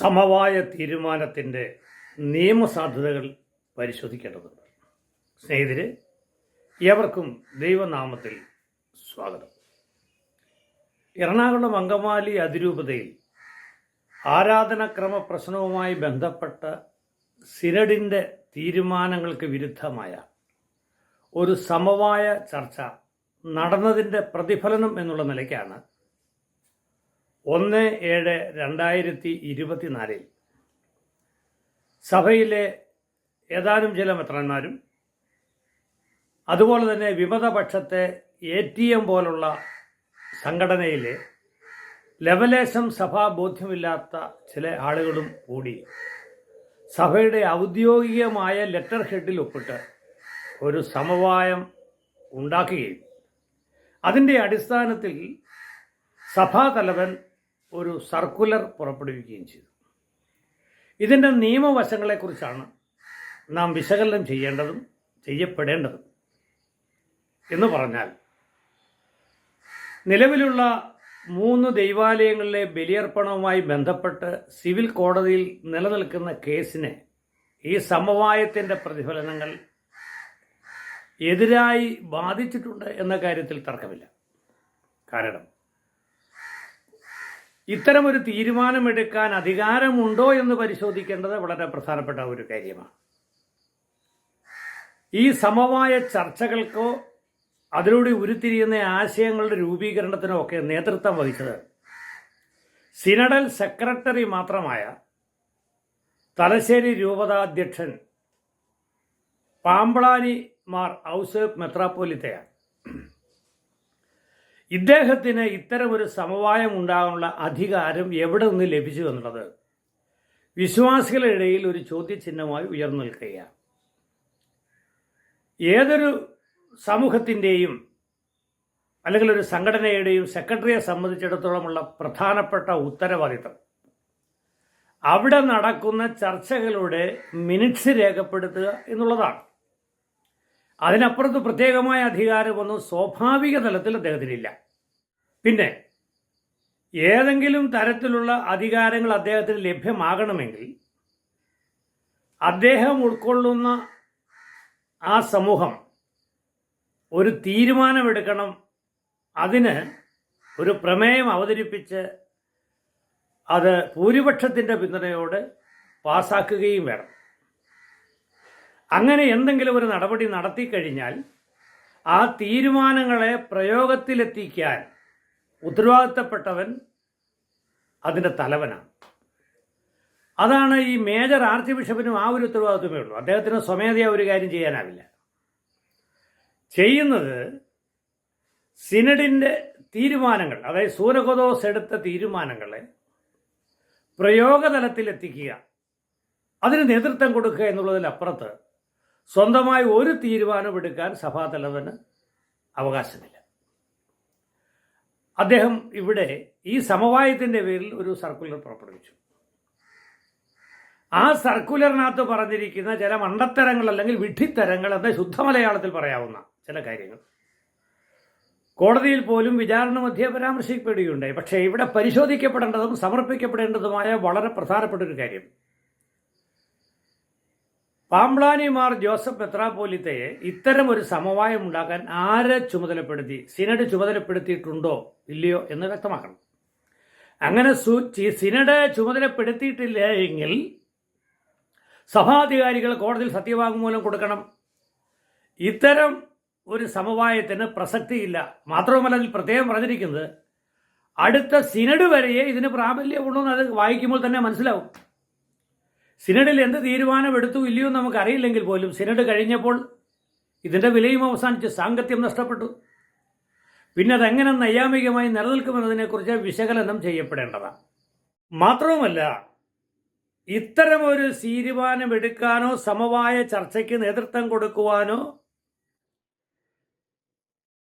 സമവായ തീരുമാനത്തിന്റെ നിയമസാധ്യതകൾ പരിശോധിക്കേണ്ടതുണ്ട്. സ്നേഹിതരെ ഏവർക്കും ദൈവനാമത്തിൽ സ്വാഗതം. എറണാകുളം അങ്കമാലി അതിരൂപതയിൽ ആരാധനക്രമ പ്രശ്നവുമായി ബന്ധപ്പെട്ട സിനഡിന്റെ തീരുമാനങ്ങൾക്ക് വിരുദ്ധമായ ഒരു സമവായ ചർച്ച നടന്നതിന്റെ പ്രതിഫലനം എന്നുള്ള നിലയ്ക്കാണ് ഒന്ന് ഏഴ് രണ്ടായിരത്തി ഇരുപത്തിനാലിൽ. സഭയിലെ ഏതാനും ചില മെത്രന്മാരും അതുപോലെ തന്നെ വിമതപക്ഷത്തെ എ ടി എം പോലുള്ള സംഘടനയിലെ ലവലേശം സഭാബോധ്യമില്ലാത്ത ചില ആളുകളും കൂടി സഭയുടെ ഔദ്യോഗികമായ ലെറ്റർ ഹെഡിൽ ഒപ്പിട്ട് ഒരു സമവായം ഉണ്ടാക്കുകയും അതിന്റെ അടിസ്ഥാനത്തിൽ സഭാതലവൻ ഒരു സർക്കുലർ പുറപ്പെടുവിക്കുകയും ചെയ്തു. ഇതിന്റെ നിയമവശങ്ങളെക്കുറിച്ചാണ് നാം വിശകലനം ചെയ്യേണ്ടതും ചെയ്യപ്പെടേണ്ടതും എന്ന് പറഞ്ഞാൽ നിലവിലുള്ള മൂന്ന് ദൈവാലയങ്ങളിലെ ബലിയർപ്പണവുമായി ബന്ധപ്പെട്ട് സിവിൽ കോടതിയിൽ നിലനിൽക്കുന്ന കേസിനെ ഈ സമവായത്തിന്റെ പ്രതിഫലനങ്ങൾ എതിരായി ബാധിച്ചിട്ടുണ്ട് എന്ന കാര്യത്തിൽ തർക്കമില്ല. കാരണം ഇത്തരമൊരു തീരുമാനമെടുക്കാൻ അധികാരമുണ്ടോ എന്ന് പരിശോധിക്കേണ്ടത് വളരെ പ്രധാനപ്പെട്ട ഒരു കാര്യമാണ്. ഈ സമവായ ചർച്ചകൾക്കോ അതിലൂടെ ഉരുത്തിരിയുന്ന ആശയങ്ങളുടെ രൂപീകരണത്തിനോ ഒക്കെ നേതൃത്വം വഹിച്ചത് സിനഡൽ സെക്രട്ടറി മാത്രമായ തലശ്ശേരി രൂപതാധ്യക്ഷൻ പാമ്പളാനി മാർ ഔസേഫ് മെത്രാപ്പോലിത്തയാണ്. ഇദ്ദേഹത്തിന് ഇത്തരമൊരു സമവായം ഉണ്ടാകാനുള്ള അധികാരം എവിടെ നിന്ന് ലഭിച്ചു എന്നുള്ളത് വിശ്വാസികളുടെ ഇടയിൽ ഒരു ചോദ്യചിഹ്നമായി ഉയർന്നു നിൽക്കുകയാണ്. ഏതൊരു സമൂഹത്തിന്റെയും അല്ലെങ്കിൽ ഒരു സംഘടനയുടെയും സെക്രട്ടറിയെ സംബന്ധിച്ചിടത്തോളമുള്ള പ്രധാനപ്പെട്ട ഉത്തരവാദിത്തം. അവിടെ നടക്കുന്ന ചർച്ചകളുടെ മിനിറ്റ്സ് രേഖപ്പെടുത്തുക എന്നുള്ളതാണ്. അതിനപ്പുറത്ത് പ്രത്യേകമായ അധികാരമൊന്നും സ്വാഭാവിക തലത്തിൽ അദ്ദേഹത്തിനില്ല. പിന്നെ ഏതെങ്കിലും തരത്തിലുള്ള അധികാരങ്ങൾ അദ്ദേഹത്തിന് ലഭ്യമാകണമെങ്കിൽ അദ്ദേഹം ഉൾക്കൊള്ളുന്ന ആ സമൂഹം ഒരു തീരുമാനമെടുക്കണം. അതിന് ഒരു പ്രമേയം അവതരിപ്പിച്ച് അത് ഭൂരിപക്ഷത്തിന്റെ പിന്തുണയോട് പാസാക്കുകയും വേണം. അങ്ങനെ എന്തെങ്കിലും ഒരു നടപടി നടത്തിക്കഴിഞ്ഞാൽ ആ തീരുമാനങ്ങളെ പ്രയോഗത്തിലെത്തിക്കാൻ ഉത്തരവാദിത്തപ്പെട്ടവൻ അതിന്റെ തലവനാണ്. അതാണ് ഈ മേജർ ആർച്ച് ബിഷപ്പിനും ആ ഒരു ഉത്തരവാദിത്വമേ ഉള്ളൂ. അദ്ദേഹത്തിന് സ്വമേധയാ ഒരു കാര്യം ചെയ്യാനാവില്ല. ചെയ്യുന്നത് സിനഡിന്റെ തീരുമാനങ്ങൾ അതായത് സൂരകോദോസ് എടുത്ത തീരുമാനങ്ങളെ പ്രയോഗതലത്തിലെത്തിക്കുക അതിന് നേതൃത്വം കൊടുക്കുക എന്നുള്ളതിനപ്പുറത്ത് സ്വന്തമായി ഒരു തീരുമാനം എടുക്കാൻ സഭാതലവന് അവകാശമില്ല. അദ്ദേഹം ഇവിടെ ഈ സമവായത്തിന്റെ പേരിൽ ഒരു സർക്കുലർ പുറപ്പെടുവിച്ചു. ആ സർക്കുലറിനകത്ത് പറഞ്ഞിരിക്കുന്ന ചില മണ്ടത്തരങ്ങൾ അല്ലെങ്കിൽ വിഡ്ഢിത്തരങ്ങൾ എന്ന ശുദ്ധമലയാളത്തിൽ പറയാവുന്ന ചില കാര്യങ്ങൾ. കോടതിയിൽ പോലും വിചാരണ മധ്യേ പരാമർശിക്കപ്പെടുകയുണ്ടായി. പക്ഷേ ഇവിടെ പരിശോധിക്കപ്പെടേണ്ടതും സമർപ്പിക്കപ്പെടേണ്ടതുമായ വളരെ പ്രധാനപ്പെട്ട ഒരു കാര്യം പാംബ്ലാനിമാർ ജോസഫ് പെത്രാപോലിത്തയെ ഇത്തരം ഒരു സമവായം ഉണ്ടാക്കാൻ ആരെ ചുമതലപ്പെടുത്തി സിനഡ് ചുമതലപ്പെടുത്തിയിട്ടുണ്ടോ ഇല്ലയോ എന്ന് വ്യക്തമാക്കണം. അങ്ങനെ സിനഡ് ചുമതലപ്പെടുത്തിയിട്ടില്ല എങ്കിൽ സഭാധികാരികൾ കോടതിയിൽ സത്യവാങ്മൂലം കൊടുക്കണം. ഇത്തരം ഒരു സമവായത്തിന് പ്രസക്തിയില്ല. മാത്രവുമല്ല അതിൽ പ്രത്യേകം പറഞ്ഞിരിക്കുന്നത് അടുത്ത സിനഡ് വരെയേ ഇതിന് പ്രാബല്യമുള്ളൂ എന്ന് അത് വായിക്കുമ്പോൾ തന്നെ മനസ്സിലാവും. സിനഡിൽ എന്ത് തീരുമാനമെടുത്തു ഇല്ലയോ നമുക്കറിയില്ലെങ്കിൽ പോലും സിനഡ് കഴിഞ്ഞപ്പോൾ ഇതിന്റെ വിലയും അവസാനിച്ച് സാങ്കത്യം നഷ്ടപ്പെട്ടു. പിന്നെ അതെങ്ങനെ നൈയാമികമായി നിലനിൽക്കുമെന്നതിനെക്കുറിച്ച് വിശകലനം ചെയ്യപ്പെടേണ്ടതാണ്. മാത്രവുമല്ല ഇത്തരമൊരു തീരുമാനമെടുക്കാനോ സമവായ ചർച്ചയ്ക്ക് നേതൃത്വം കൊടുക്കുവാനോ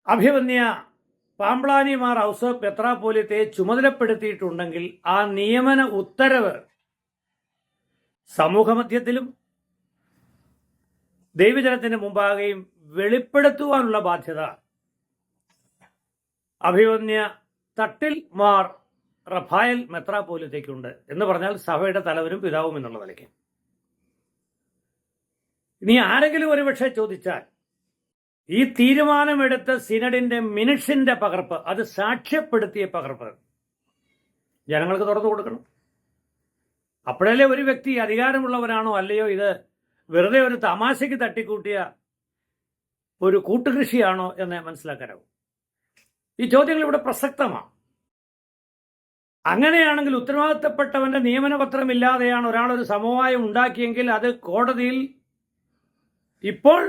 അഭിമന്യ പാമ്പ്ളാനിമാർ ഔസഫ് പെത്രാപോലിത്തെ ചുമതലപ്പെടുത്തിയിട്ടുണ്ടെങ്കിൽ ആ നിയമന ഉത്തരവ് സമൂഹമധ്യത്തിലും ദൈവജനത്തിന് മുമ്പാകെയും വെളിപ്പെടുത്തുവാനുള്ള ബാധ്യത. അഭിമന്യ തട്ടിൽ മാർ റഫായൽ മെത്രാപോലിത്തേക്കുണ്ട് എന്ന് പറഞ്ഞാൽ സഭയുടെ തലവനും പിതാവും എന്നുള്ള നിലയ്ക്ക്. ഇനി ആരെങ്കിലും ഒരുപക്ഷെ ചോദിച്ചാൽ ഈ തീരുമാനമെടുത്ത സിനഡിന്റെ മിനിറ്റ്സിന്റെ പകർപ്പ് അത് സാക്ഷ്യപ്പെടുത്തിയ പകർപ്പ് ജനങ്ങൾക്ക് തുറന്നു കൊടുക്കണം. അപ്പോഴല്ലേ ഒരു വ്യക്തി അധികാരമുള്ളവരാണോ അല്ലയോ ഇത് വെറുതെ ഒരു തമാശയ്ക്ക് തട്ടിക്കൂട്ടിയ ഒരു കൂട്ടുകൃഷിയാണോ എന്ന് മനസ്സിലാക്കാനാവും. ഈ ചോദ്യങ്ങൾ ഇവിടെ പ്രസക്തമാണ് അങ്ങനെയാണെങ്കിൽ ഉത്തരവാദിത്തപ്പെട്ടവന്റെ നിയമനപത്രം ഇല്ലാതെയാണ് ഒരാൾ ഒരു സമവായം ഉണ്ടാക്കിയെങ്കിൽ അത് കോടതിയിൽ ഇപ്പോൾ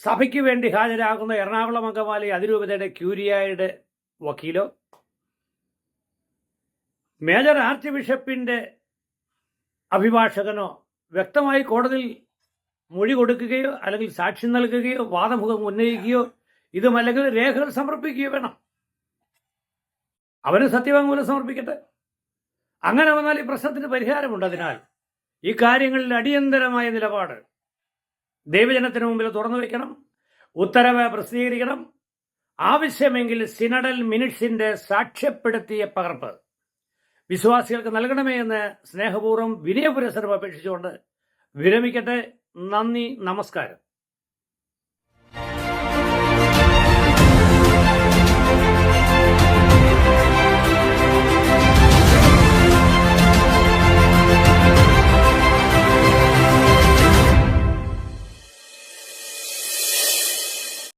സഭയ്ക്ക് വേണ്ടി ഹാജരാകുന്ന എറണാകുളം അങ്കമാലി അതിരൂപതയുടെ ക്യൂരിയായുടെ വക്കീലോ? മേജർ ആർച്ച് ബിഷപ്പിന്റെ അഭിഭാഷകനോ വ്യക്തമായി കോടതിയിൽ മൊഴി കൊടുക്കുകയോ അല്ലെങ്കിൽ സാക്ഷി നൽകുകയോ വാദമുഖം ഉന്നയിക്കുകയോ ഇതുമല്ലെങ്കിൽ രേഖകൾ സമർപ്പിക്കുകയോ വേണം. അവന് സത്യവാങ്മൂലം സമർപ്പിക്കട്ടെ. അങ്ങനെ വന്നാൽ ഈ പ്രശ്നത്തിന് പരിഹാരമുണ്ട്. അതിനാൽ ഈ കാര്യങ്ങളിൽ അടിയന്തരമായ നിലപാട് ദൈവജനത്തിന് മുമ്പിൽ തുറന്നു വയ്ക്കണം ഉത്തരവ് പ്രസിദ്ധീകരിക്കണം. ആവശ്യമെങ്കിൽ സിനഡൽ മിനിറ്റ്സിന്റെ സാക്ഷ്യപ്പെടുത്തിയ പകർപ്പ്. വിശ്വാസികൾക്ക് നൽകണമേ എന്ന് സ്നേഹപൂർവം വിനയപുരസരം അപേക്ഷിച്ചുകൊണ്ട് വിരമിക്കട്ടെ. നന്ദി നമസ്കാരം.